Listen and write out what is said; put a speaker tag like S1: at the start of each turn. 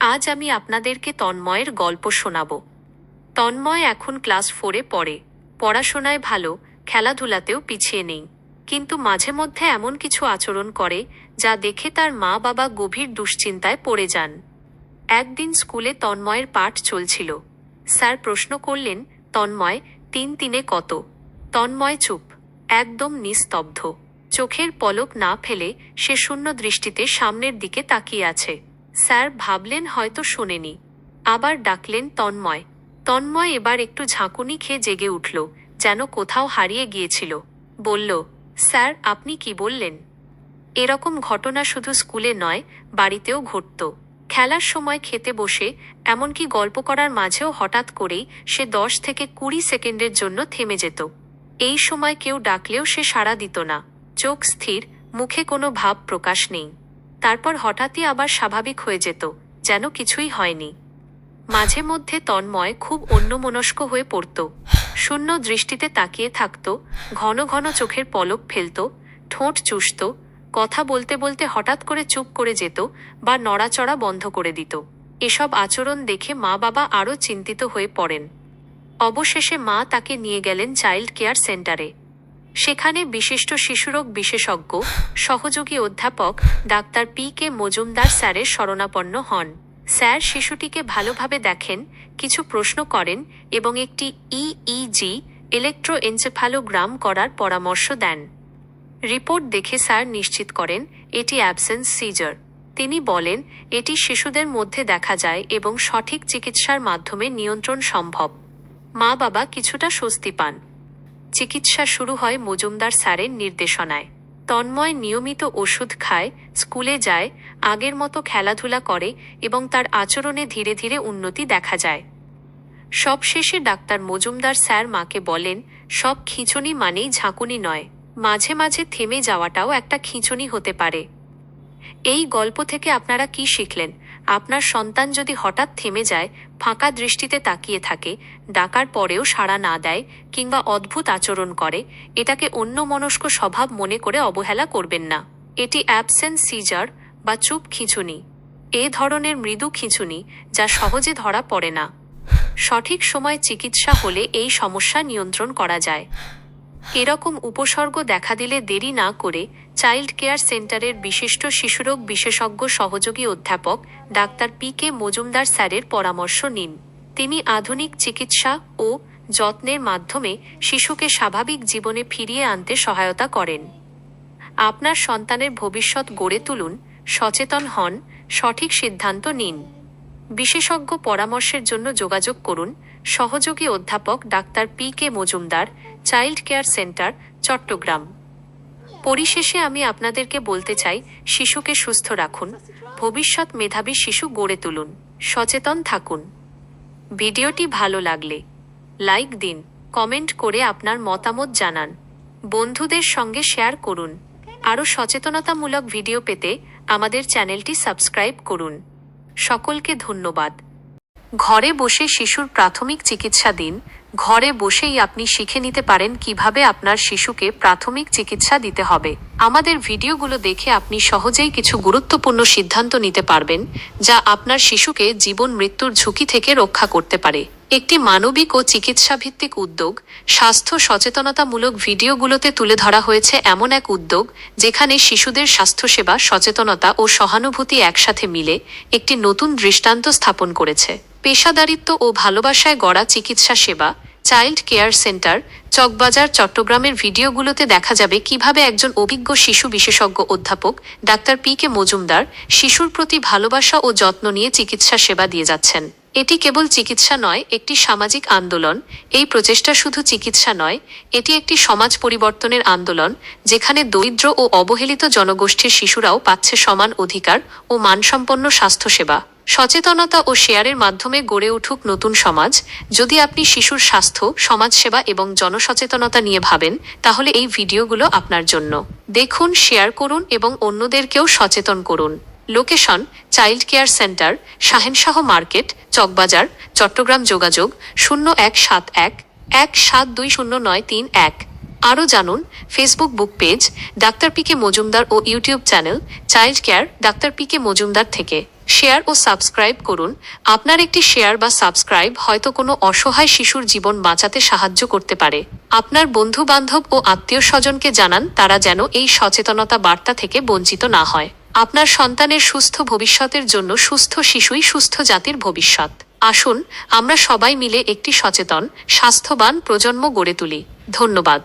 S1: আজ আমি আপনাদেরকে তন্ময়ের গল্প শোনাব। তন্ময় এখন ক্লাস ফোরে পড়ে। পড়াশোনায় ভালো, খেলাধুলাতেও পিছিয়ে নেই। কিন্তু মাঝে মধ্যে এমন কিছু আচরণ করে যা দেখে তার মা বাবা গভীর দুশ্চিন্তায় পড়ে যান। একদিন স্কুলে তন্ময়ের পাঠ চলছিল। স্যার প্রশ্ন করলেন, তন্ময়, তিন তিনে কত? তন্ময় চুপ, একদম নিস্তব্ধ। চোখের পলক না ফেলে সে শূন্য দৃষ্টিতে সামনের দিকে তাকিয়ে আছে। স্যার ভাবলেন হয়তো শোনেনি। আবার ডাকলেন তন্ময়। তন্ময় এবার একটু ঝাঁকুনি খেয়ে জেগে উঠল, যেন কোথাও হারিয়ে গিয়েছিল। বলল, স্যার, আপনি কি বললেন? এরকম ঘটনা শুধু স্কুলে নয়, বাড়িতেও ঘটত। খেলার সময় খেতে বসে, এমনকি গল্প করার মাঝেও হঠাৎ করেই সে দশ থেকে কুড়ি সেকেন্ডের জন্য থেমে যেত। এই সময় কেউ ডাকলেও সে সাড়া দিত না। চোখ স্থির, মুখে কোনো ভাব প্রকাশ নেই। তারপর হঠাৎই আবার স্বাভাবিক হয়ে যেত, যেন কিছুই হয়নি। মাঝে মধ্যে তন্ময় খুব অন্যমনস্ক হয়ে পড়ত। শূন্য দৃষ্টিতে তাকিয়ে থাকত, ঘন ঘন চোখের পলক ফেলত, ঠোঁট চুষত, কথা বলতে বলতে হঠাৎ করে চুপ করে যেত বা নড়াচড়া বন্ধ করে দিত। এসব আচরণ দেখে মা বাবা আরও চিন্তিত হয়ে পড়েন। অবশেষে মা তাকে নিয়ে গেলেন চাইল্ড কেয়ার সেন্টারে। সেখানে বিশিষ্ট শিশুরোগ বিশেষজ্ঞ, সহযোগী অধ্যাপক ডাক্তার পি কে মজুমদার স্যারের শরণাপন্ন হন। স্যার শিশুটিকে ভালোভাবে দেখেন, কিছু প্রশ্ন করেন এবং একটি ইইজি ইলেকট্রোএনসেফালোগ্রাম করার পরামর্শ দেন। রিপোর্ট দেখে স্যার নিশ্চিত করেন, এটি অ্যাবসেন্স সিজার। তিনি বলেন, এটি শিশুদের মধ্যে দেখা যায় এবং সঠিক চিকিৎসার মাধ্যমে নিয়ন্ত্রণ সম্ভব। মা বাবা কিছুটা স্বস্তি পান। চিকিৎসা শুরু হয় মজুমদার স্যারের নির্দেশনায়। তন্ময় নিয়মিত ওষুধ খায়, স্কুলে যায়, আগের মতো খেলাধুলা করে এবং তার আচরণে ধীরে ধীরে উন্নতি দেখা যায়। সবশেষে ডাক্তার মজুমদার স্যার মাকে বলেন, সব খিঁচুনি মানেই ঝাঁকুনি নয়, মাঝে মাঝে থেমে যাওয়াটাও একটা খিঁচুনি হতে পারে। এই গল্প থেকে আপনারা কি শিখলেন? আপনার সন্তান যদি হঠাৎ থেমে যায়, ফাঁকা দৃষ্টিতে তাকিয়ে থাকে, ডাকার পরেও সাড়া না দেয় কিংবা অদ্ভুত আচরণ করে, এটাকে অন্য মনস্ক স্বভাব মনে করে অবহেলা করবেন না। এটি অ্যাবসেন্স সিজার বা চুপ খিঁচুনি। এ ধরনের মৃদু খিঁচুনি যা সহজে ধরা পড়ে না। সঠিক সময় চিকিৎসা হলে এই সমস্যা নিয়ন্ত্রণ করা যায়। এরকম উপসর্গ দেখা দিলে দেরি না করে চাইল্ড কেয়ার সেন্টারের বিশিষ্ট শিশুরোগ বিশেষজ্ঞ সহযোগী অধ্যাপক ডাক্তার পি কে মজুমদার স্যারের পরামর্শ নিন। তিনি আধুনিক চিকিৎসা ও যত্নের মাধ্যমে শিশুকে স্বাভাবিক জীবনে ফিরিয়ে আনতে সহায়তা করেন। আপনার সন্তানের ভবিষ্যৎ গড়ে তুলুন, সচেতন হন, সঠিক সিদ্ধান্ত নিন। বিশেষজ্ঞ পরামর্শের জন্য যোগাযোগ করুন সহযোগী অধ্যাপক doctor P K Majumdar, child care centre, Chattogram. পরিশেষে আমি আপনাদেরকে বলতে চাই, শিশুকে সুস্থ রাখুন, ভবিষ্যৎ মেধাবী শিশু গড়ে তুলুন, সচেতন থাকুন। ভিডিওটি ভালো লাগলে লাইক দিন, কমেন্ট করে আপনার মতামত জানান, বন্ধুদের সঙ্গে শেয়ার করুন, আরও সচেতনতামূলক ভিডিও পেতে আমাদের চ্যানেলটি সাবস্ক্রাইব করুন। সকলকে ধন্যবাদ। ঘরে বসে শিশুর প্রাথমিক চিকিৎসা দিন ঘরে বসেই আপনি শিখে নিতে পারেন কীভাবে আপনার শিশুকে প্রাথমিক চিকিৎসা দিতে হবে। আমাদের ভিডিওগুলো দেখে আপনি সহজেই কিছু গুরুত্বপূর্ণ সিদ্ধান্ত নিতে পারবেন, যা আপনার শিশুকে জীবন মৃত্যুর ঝুঁকি থেকে রক্ষা করতে পারে। একটি মানবিক ও চিকিৎসাভিত্তিক উদ্যোগ, স্বাস্থ্য সচেতনতামূলক ভিডিওগুলোতে তুলে ধরা হয়েছে এমন এক উদ্যোগ, যেখানে শিশুদের স্বাস্থ্যসেবা, সচেতনতা ও সহানুভূতি একসাথে মিলে একটি নতুন দৃষ্টান্ত স্থাপন করেছে। পেশাদারিত্ব ও ভালোবাসায় গড়া চিকিৎসা সেবা চাইল্ড কেয়ার সেন্টার চকবাজার, চট্টগ্রামের ভিডিওগুলোতে দেখা যাবে কীভাবে একজন অভিজ্ঞ শিশু বিশেষজ্ঞ অধ্যাপক, ডাক্তার পি কে মজুমদার, শিশুর প্রতি ভালোবাসা ও যত্ন নিয়ে চিকিৎসা সেবা দিয়ে যাচ্ছেন। এটি কেবল চিকিৎসা নয়, একটি সামাজিক আন্দোলন। এই প্রচেষ্টা শুধু চিকিৎসা নয়, এটি একটি সমাজ পরিবর্তনের আন্দোলন, যেখানে দরিদ্র ও অবহেলিত জনগোষ্ঠীর শিশুরাও পাচ্ছে সমান অধিকার ও মানসম্পন্ন স্বাস্থ্যসেবা। সচেতনতা ও শেয়ারের মাধ্যমে গড়ে উঠুক নতুন সমাজ। যদি আপনি শিশুর স্বাস্থ্য, সমাজসেবা এবং জনসচেতনতা নিয়ে ভাবেন, তাহলে এই ভিডিওগুলো আপনার জন্য। দেখুন, শেয়ার করুন এবং অন্যদেরকেও সচেতন করুন। Location, child care centre, Shahenshah market, Chawkbazar, Chattogram যোগাযোগ শূন্য এক সাত এক এক সাত দুই শূন্য নয় তিন এক। আরও জানুন ফেসবুক বুক পেজ ডাক্তার পি কে মজুমদার ও ইউটিউব চ্যানেল চাইল্ড কেয়ার ডাক্তার পি কে মজুমদার থেকে। শেয়ার ও সাবস্ক্রাইব করুন। আপনার একটি শেয়ার বা সাবস্ক্রাইব হয়তো কোনো অসহায় শিশুর জীবন বাঁচাতে সাহায্য করতে পারে। আপনার বন্ধু বান্ধব ও আত্মীয় স্বজনকে জানান তারা যেন এই সচেতনতা বার্তা থেকে বঞ্চিত না হয়। আপনার সন্তানের সুস্থ ভবিষ্যতের জন্য সুস্থ শিশুই সুস্থ জাতির ভবিষ্যৎ। আসুন আমরা সবাই মিলে একটি সচেতন, স্বাস্থ্যবান প্রজন্ম গড়ে তুলি। ধন্যবাদ।